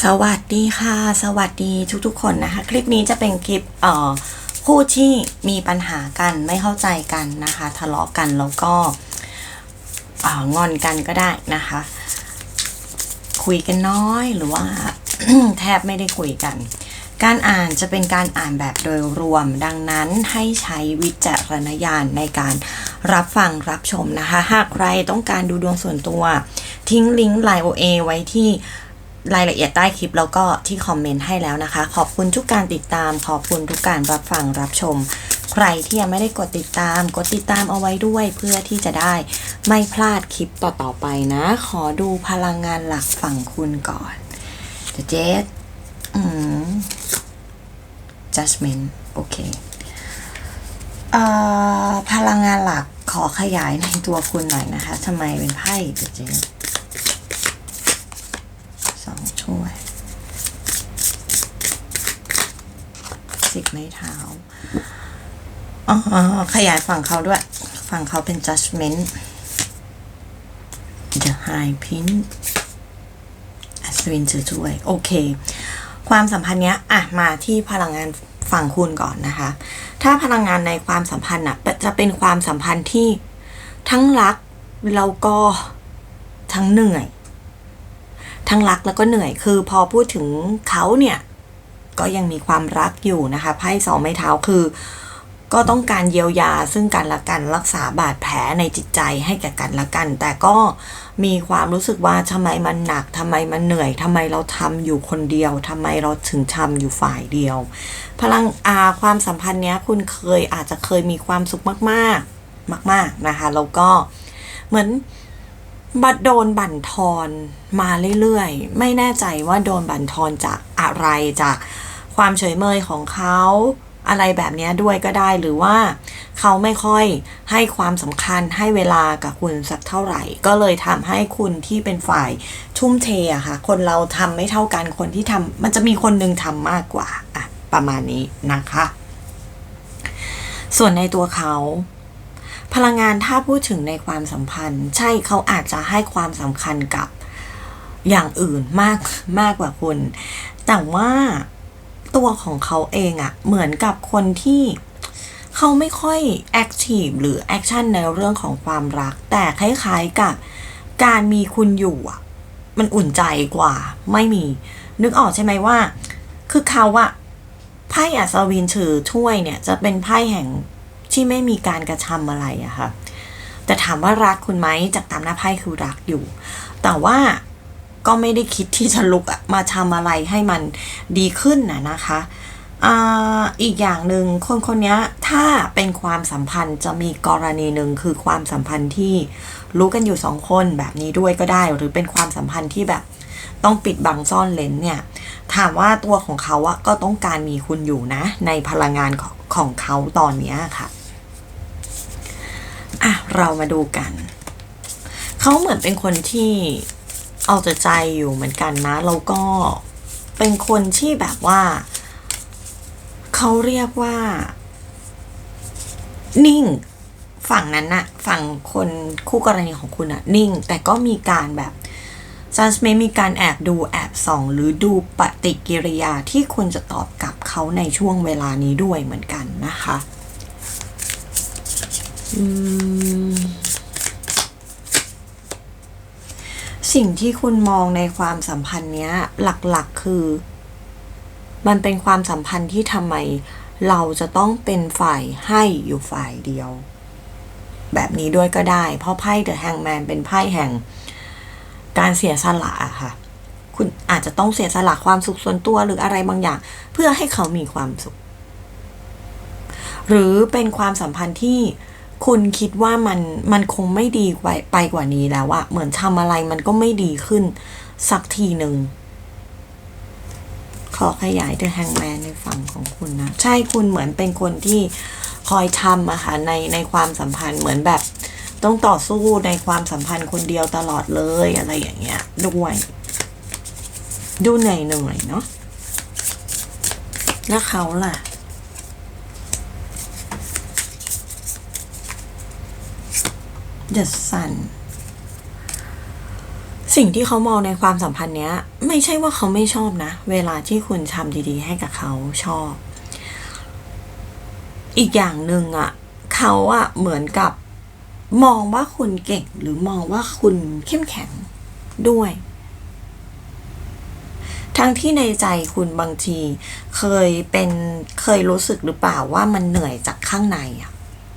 สวัสดีค่ะ สวัสดีทุกๆ คนนะคะ คลิปนี้จะเป็นคลิปเอ่อคู่ที่มีปัญหากันไม่เข้าใจกันนะคะ ทะเลาะกันแล้วก็เอ่องอนกันก็ได้นะคะ คุยกันน้อยหรือว่าแทบไม่ได้คุยกัน การอ่านจะเป็นการอ่านแบบโดยรวม ดังนั้นให้ใช้วิจารณญาณในการรับฟังรับชมนะคะ หากใครต้องการดูดวงส่วนตัว ทิ้งลิงก์ไลน์ OA ไว้ที่ รายละเอียดใต้คลิปแล้วก็ที่คอมเมนต์ให้แล้วนะคะ ขอบคุณทุกการติดตาม ขอบคุณทุกการรับฟังรับชม ใครที่ยังไม่ได้กดติดตาม กดติดตามเอาไว้ด้วย เพื่อที่จะได้ไม่พลาดคลิปต่อๆไปนะ ขอดูพลังงานหลักฝั่งคุณก่อนเดี๋ยวเจสอืม judgment โอเคเอ่อพลังงานหลักขอขยายในตัวคุณหน่อยนะคะทำไมเป็นไพ่เดี๋ยวเจสสองถ้วย สิบไม้เท้าอ๋อขยายฝั่งเขาด้วย ฝั่งเขาเป็น judgment the high pin อัศวินถือถ้วย โอเค ความสัมพันธ์เนี้ยอะมาที่พลังงานฝั่งคุณก่อนนะคะ ถ้าพลังงานในความสัมพันธ์อะจะเป็นความสัมพันธ์ที่ทั้งรักแล้วก็ทั้งเหนื่อย ทั้งรักแล้วก็เหนื่อย คือพอพูดถึงเขาเนี่ย ก็ยังมีความรักอยู่นะคะไพ่สองไม้เท้าคือ ก็ต้องการเยียวยาซึ่งกันและกันรักษาบาดแผลในจิตใจให้แก่กันและกัน แต่ก็มีความรู้สึกว่าทำไมมันหนักทำไมมันเหนื่อยทำไมเราทำอยู่คนเดียวทำไมเราถึงทำอยู่ฝ่ายเดียว พลังอาความสัมพันธ์เนี้ยคุณเคยอาจจะเคยมีความสุขมากๆมาก ๆนะคะแล้วก็เหมือน บัดโดนบั่นทอนมาเรื่อยๆ ไม่แน่ใจว่าโดนบั่นทอนจากอะไรจากความเฉยเมยของเขาอะไรแบบนี้ด้วยก็ได้หรือว่าเขาไม่ค่อยให้ความสำคัญให้เวลากับคุณสักเท่าไหร่ ก็เลยทำให้คุณที่เป็นฝ่ายทุ่มเทอะค่ะ คนเราทำไม่เท่ากันคนที่ทำมันจะมีคนหนึงทำมากกว่าอะประมาณนี้นะคะ ส่วนในตัวเขา พลังงานถ้าพูดถึงในความสัมพันธ์ ใช่เขาอาจจะให้ความสำคัญกับอย่างอื่นมากมากกว่าคุณ แต่ว่าตัวของเขาเองอะเหมือนกับคนที่เขาไม่ค่อยแอคทีฟหรือแอคชั่นในเรื่องของความรัก แต่คล้ายๆกับการมีคุณอยู่อะมันอุ่นใจกว่า ไม่มี นึกออกใช่ไหมว่า คือเขาอะไพ่อัศวินถือถ้วยเนี่ย จะเป็นไพ่แห่ง ที่ไม่มีการกระทำอะไรอะค่ะแต่ถามว่ารักคุณไหมจากตามหน้าไพ่คือรักอยู่ แต่ว่าก็ไม่ได้คิดที่จะลุกอะมาทำอะไรให้มันดีขึ้นนะนะคะอ่าอีกอย่างหนึ่งคนคนนี้ถ้าเป็นความสัมพันธ์จะมีกรณีหนึ่งคือความสัมพันธ์ที่รู้กันอยู่สองคนแบบนี้ด้วยก็ได้ หรือเป็นความสัมพันธ์ที่แบบต้องปิดบังซ่อนเลนเนี่ย ถามว่าตัวของเขาอะก็ต้องการมีคุณอยู่นะ ในพลังงานของของเขาตอนนี้ค่ะ อะเรามาดูกัน เขาเหมือนเป็นคนที่เอาแต่ใจอยู่เหมือนกันนะ แล้วก็เป็นคนที่แบบว่า เขาเรียกว่า นิ่ง ฝั่งนั้นนะฝั่งคนคู่กรณีของคุณอะนิ่ง แต่ก็มีการแบบจัสเมมีการแอบดูแอบส่อง หรือดูปฏิกิริยาที่คุณจะตอบกลับเขาในช่วงเวลานี้ด้วยเหมือนกันนะคะ สิ่งที่คุณมองในความสัมพันธ์เนี้ย หลักๆคือ มันเป็นความสัมพันธ์ที่ทำไม เราจะต้องเป็นฝ่ายให้อยู่ฝ่ายเดียว แบบนี้ด้วยก็ได้ เพราะไพ่เดอะแฮงแมนเป็นไพ่แห่ง การเสียสละอะค่ะ คุณอาจจะต้องเสียสละความสุขส่วนตัวหรืออะไรบางอย่าง เพื่อให้เขามีความสุข หรือเป็นความสัมพันธ์ที่ คุณคิดว่ามันมันคงไม่ดีไปไปกว่านี้แล้วอะเหมือนทำอะไรมันก็ไม่ดีขึ้น สักทีหนึ่งขอขยาย The Hangman ในฝั่งของคุณนะ ใช่คุณเหมือนเป็นคนที่คอยทำอะค่ะในในความสัมพันธ์เหมือนแบบ ต้องต่อสู้ในความสัมพันธ์คนเดียวตลอดเลยอะไรอย่างเงี้ยด้วย ดูเหนื่อยหน่อยเนาะแล้วเขาล่ะ The Sun สิ่งที่เขามองในความสัมพันธ์เนี้ย ไม่ใช่ว่าเขาไม่ชอบนะ เวลาที่คุณทำดีๆ ให้กับเขาชอบ อีกอย่างหนึ่งอะ่ะ เขาอะเหมือนกับมองว่าคุณเก่งหรือมองว่าคุณเข้มแข็งด้วย ทั้งที่ในใจคุณบางที เคยเป็นเคยรู้สึกหรือเปล่าว่ามันเหนื่อยจากข้างในอะ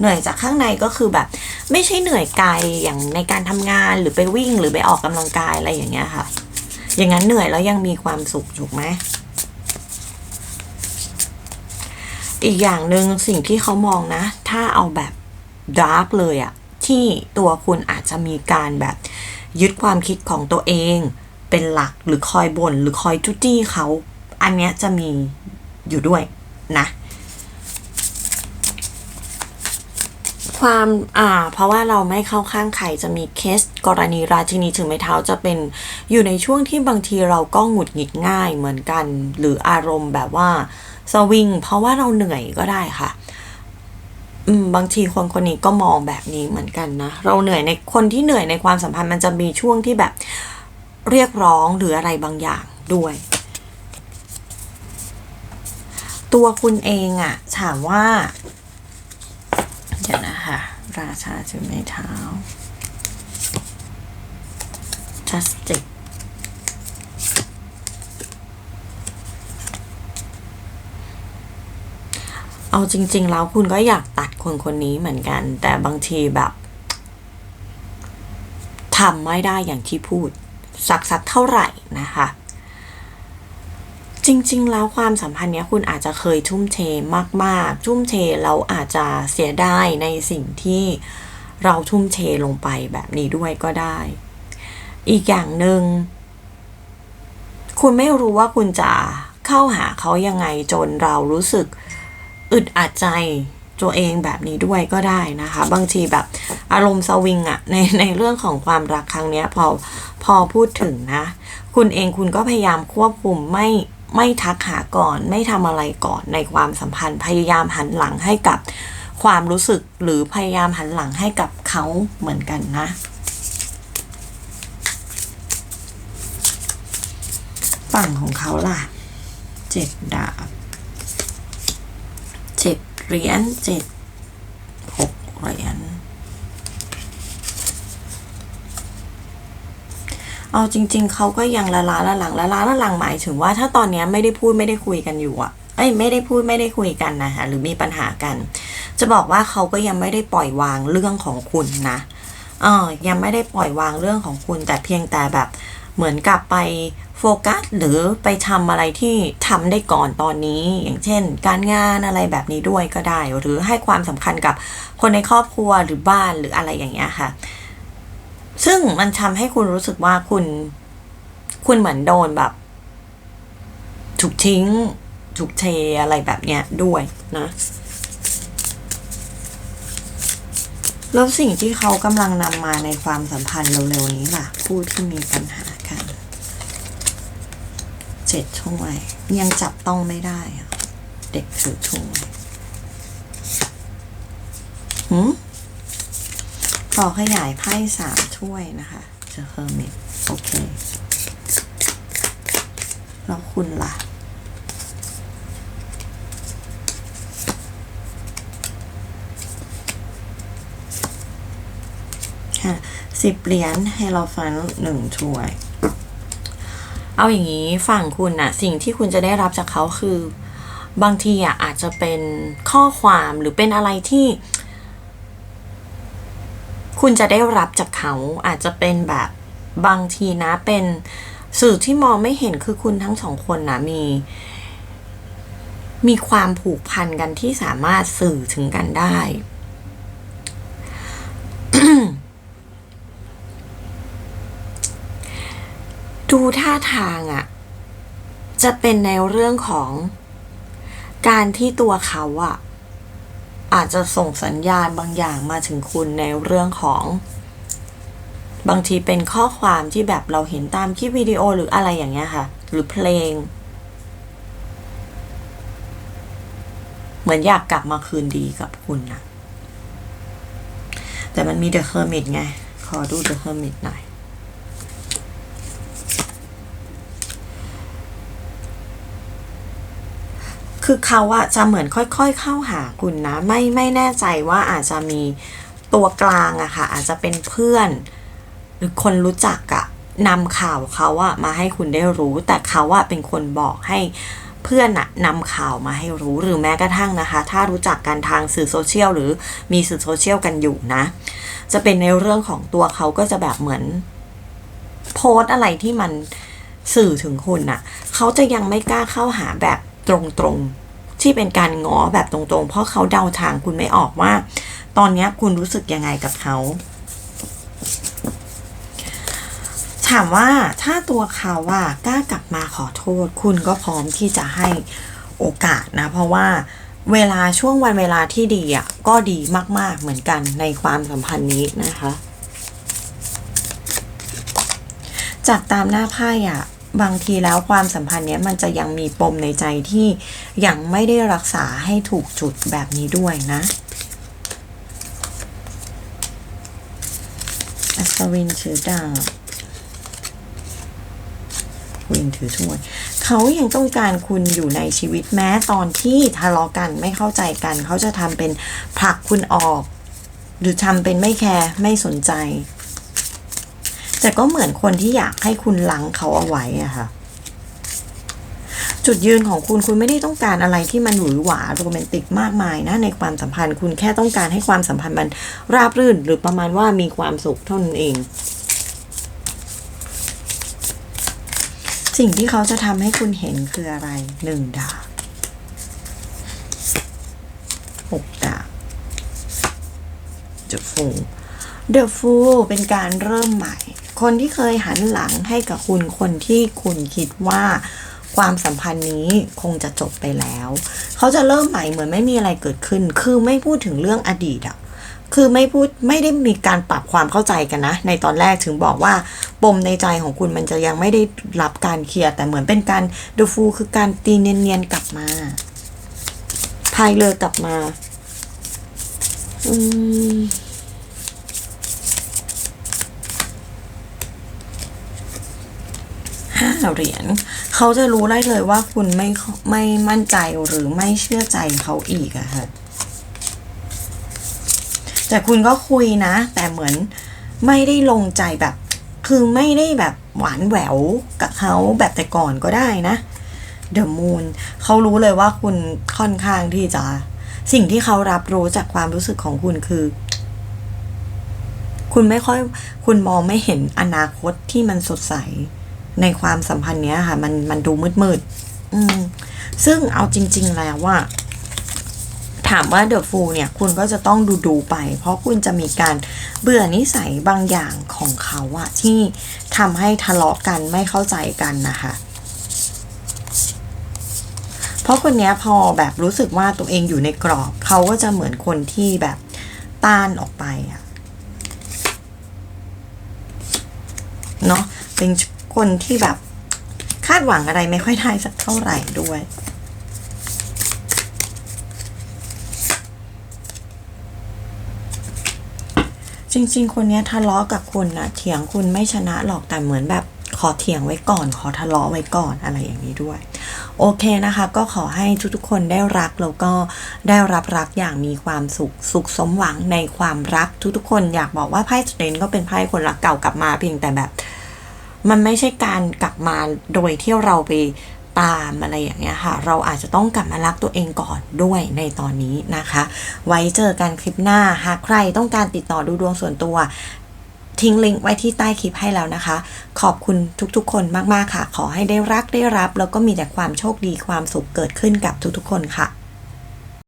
เหนื่อยจากข้างในก็คือแบบ ไม่ใช่เหนื่อยกายอย่างในการทำงานหรือไปวิ่งหรือไปออกกำลังกายอะไรอย่างเงี้ยค่ะ อย่างนั้นเหนื่อยแล้วยังมีความสุขถูกไหมอีกอย่างหนึ่งสิ่งที่เขามองนะ ถ้าเอาแบบดาร์กเลยอะที่ตัวคุณอาจจะมีการแบบยึดความคิดของตัวเอง เป็นหลักหรือคอยบน่นหรือคอยจุจี้เขา อันเนี้ยจะมีอยู่ด้วยนะ ความอ่า เพราะว่าเราไม่เข้าข้างใครจะมีเคสกรณีราชินีถือไม้เท้าจะเป็นอยู่ในช่วงที่บางทีเราก็หงุดหงิดง่ายเหมือนกัน หรืออารมณ์แบบว่าสวิงเพราะว่าเราเหนื่อยก็ได้ค่ะอืมบางทีคนคนนี้ก็มองแบบนี้เหมือนกันนะเราเหนื่อยในคนที่เหนื่อยในความสัมพันธ์มันจะมีช่วงที่แบบเรียกร้องหรืออะไรบางอย่างด้วย ตัวคุณเองอะถามว่า ราชาถือไม้เท้า justice เอาจริง ๆ แล้วคุณก็อยากตัดคนคนนี้เหมือนกัน แต่บางทีแบบทำไม่ได้อย่างที่พูด สักสักเท่าไหร่นะคะ ริง ๆ แล้วความสัมพันธ์เนี้ยคุณอาจจะเคยทุ่มเทมากๆ ทุ่มเทแล้วอาจจะเสียดายในสิ่งที่เราทุ่มเทลงไปแบบนี้ด้วยก็ได้ อีกอย่างหนึง่งคุณไม่รู้ว่าคุณจะเข้าหาเขายังไงจนเรารู้สึกอึดอัดใจตัวเองแบบนี้ด้วยก็ได้นะคะ บางทีแบบอารมณ์สวิงอะในในเรื่องของความรักครั้งเนี้ยพอพอพูดถึงนะ คุณเองคุณก็พยายามควบคุมไม่ ไม่ทักหาก่อน ไม่ทำอะไรก่อนในความสัมพันธ์ พยายามหันหลังให้กับความรู้สึกหรือพยายามหันหลังให้กับเขาเหมือนกันนะ ฝั่งของเขาล่ะเจ็ดดาบเจ็ดเหรียญเจ็ดหกเหรียญ เอาจริง ๆเขาก็ยังละล้าละหลังละล้าละหลังหมายถึงว่าถ้าตอนนี้ไม่ได้พูดไม่ได้คุยกันอยู่อะเอ้ยไม่ได้พูดไม่ได้คุยกันนะคะหรือมีปัญหากัน จะบอกว่าเขาก็ยังไม่ได้ปล่อยวางเรื่องของคุณนะเออยังไม่ได้ปล่อยวางเรื่องของคุณ แต่เพียงแต่แบบเหมือนกับไปโฟกัสหรือไปทำอะไรที่ทำได้ก่อนตอนนี้ อย่างเช่น การงานอะไรแบบนี้ด้วยก็ได้ หรือให้ความสำคัญกับคนในครอบครัวหรือบ้านหรืออะไรอย่างเงี้ยค่ะ ซึ่งมันทำให้คุณรู้สึกว่าคุณ คุณเหมือนโดนแบบ ถูกทิ้ง ถูกเทอะไรแบบเนี้ยด้วยนะแล้วสิ่งที่เขากำลังนำมาในความสัมพันธ์เร็วๆนี้ล่ะ ผู้ที่มีปัญหากันเจ็ดถ้วยยังจับต้องไม่ได้อะเด็กถือถ้วยหืม อขยายไพ่สามถ้วยนะคะเจอเฮอร์มิตโอเค แล้วคุณล่ะ ค่ะสิบเหรียญให้เราฟันหนึ่งถ้วย เอาอย่างนี้ฝั่งคุณน่ะสิ่งที่คุณจะได้รับจากเขาคือบางทีอะอาจจะเป็นข้อความหรือเป็นอะไรที่ คุณจะได้รับจากเขาอาจจะเป็นแบบบางทีนะเป็นสื่อที่มองไม่เห็นคือคุณทั้งสองคนนะมี มีความผูกพันกันที่สามารถสื่อถึงกันได้ ดูท่าทางอะ่ะ จะเป็นในเรื่องของการที่ตัวเขาอะ่ะ อาจจะส่งสัญญาณบางอย่างมาถึงคุณในเรื่องของ บางทีเป็นข้อความที่แบบเราเห็นตามคลิปวิดีโอหรืออะไรอย่างเงี้ยค่ะ หรือเพลง เหมือนอยากกลับมาคืนดีกับคุณนะแต่มันมีเดอะเฮอร์มิตไง ขอดูเดอะเฮอร์มิตหน่อย คือเขาอะจะเหมือนค่อยๆเข้าหาคุณนะ ไม่ไม่แน่ใจว่าอาจจะมีตัวกลางอะค่ะ อาจจะเป็นเพื่อน หรือคนรู้จักอะนำข่าวเขาอะมาให้คุณได้รู้ แต่เขาอะเป็นคนบอกให้เพื่อนอะนำข่าวมาให้รู้หรือแม้กระทั่งนะคะ ถ้ารู้จักกันทางสื่อโซเชียลหรือมีสื่อโซเชียลกันอยู่นะ จะเป็นในเรื่องของตัวเขาก็จะแบบเหมือนโพสอะไรที่มันสื่อถึงคุณน่ะเขาจะยังไม่กล้าเข้าหาแบบตรงๆ ที่เป็นการง้อแบบตรงๆ เพราะเขาเดาทางคุณไม่ออกว่า ตอนนี้คุณรู้สึกยังไงกับเขา ถามว่าถ้าตัวเขาว่ากล้ากลับมาขอโทษ คุณก็พร้อมที่จะให้โอกาสนะ เพราะว่าเวลาช่วงวันเวลาที่ดีอะก็ดีมาก ๆเหมือนกันในความสัมพันธ์นี้นะคะ จากตามหน้าไพ่อะ บางทีแล้วความสัมพันธ์เนี้ยมันจะยังมีปมในใจที่ยังไม่ได้รักษาให้ถูกจุดแบบนี้ด้วยนะอัศวินถือดาบควินถือถ้วยเขายังต้องการคุณอยู่ในชีวิตแม้ตอนที่ทะเลาะกันไม่เข้าใจกัน เขาจะทำเป็นผลักคุณออก หรือทำเป็นไม่แคร์ไม่สนใจ แต่ก็เหมือนคนที่อยากให้คุณลังเขาเอาไว้อะค่ะ จุดยืนของคุณคุณไม่ได้ต้องการอะไรที่มันหวือหวาโรแมนติกมากมายนะในความสัมพันธ์ คุณแค่ต้องการให้ความสัมพันธ์มันราบรื่น หรือประมาณว่ามีความสุขเท่านั้นเอง สิ่งที่เขาจะทำให้คุณเห็นคืออะไรหนึ่งดาบหกดาบ The Fool The Fool เป็นการเริ่มใหม่ คนที่เคยหันหลังให้กับคุณคนที่คุณคิดว่าความสัมพันธ์นี้คงจะจบไปแล้ว เขาจะเริ่มใหม่เหมือนไม่มีอะไรเกิดขึ้น คือไม่พูดถึงเรื่องอดีตอะคือไม่พูดไม่ได้มีการปรับความเข้าใจกันนะ ในตอนแรกถึงบอกว่าปมในใจของคุณมันจะยังไม่ได้รับการเคลียร์แต่เหมือนเป็นการ The Fool คือการตีเนียนๆกลับมาพายเรือกลับมา อืม ห้า เหรียญเขาจะรู้ได้เลยว่าคุณไม่ไม่มั่นใจหรือไม่เชื่อใจเขาอีกอะค่ะแต่คุณก็คุยนะ แต่เหมือนไม่ได้ลงใจแบบ คือไม่ได้แบบหวานแหววกับเขาแบบแต่ก่อนก็ได้นะเดอะมูนเขารู้เลยว่าคุณค่อนข้างที่จะ สิ่งที่เขารับรู้จากความรู้สึกของคุณคือ คุณไม่ค่อย คุณมองไม่เห็นอนาคตที่มันสดใส ในความสัมพันธ์เนี้ยค่ะ มันมันดูมืดมืดอืมซึ่งเอาจริง ๆ แล้วว่า ถามว่าเดอะฟูเนี่ย คุณก็จะต้องดูดูไป เพราะคุณจะมีการเบื่อนิสัยบางอย่างของเขาอะที่ทำให้ทะเลาะกันไม่เข้าใจกันนะคะเพราะคนเนี้ยพอแบบรู้สึกว่าตัวเองอยู่ในกรอบ เขาก็จะเหมือนคนที่แบบต้านออกไปอะเนาะเป็น คนที่แบบคาดหวังอะไรไม่ค่อยได้สักเท่าไหร่ด้วย จริง ๆ คนเนี้ยทะเลาะกับคุณนะเถียงคุณไม่ชนะหรอกแต่เหมือนแบบขอเถียงไว้ก่อน ขอทะเลาะไว้ก่อนอะไรอย่างนี้ด้วย โอเคนะคะ ก็ขอให้ทุกๆคนได้รักแล้วก็ได้รับรักอย่างมีความสุขสุขสมหวังในความรักทุกๆคนอยากบอกว่าไพ่สเตนก็เป็นไพ่คนรักเก่ากลับมาเพียงแต่แบบ มันไม่ใช่การกลับมาโดยที่เราไปตามอะไรอย่างเงี้ยค่ะ เราอาจจะต้องกลับมารักตัวเองก่อนด้วยในตอนนี้นะคะ ไว้เจอกันคลิปหน้า หากใครต้องการติดต่อดูดวงส่วนตัว ทิ้งลิงก์ไว้ที่ใต้คลิปให้แล้วนะคะ ขอบคุณทุกๆ คนมากๆค่ะ ขอให้ได้รักได้รับ แล้วก็มีแต่ความโชคดีความสุขเกิดขึ้นกับทุกๆ คนค่ะ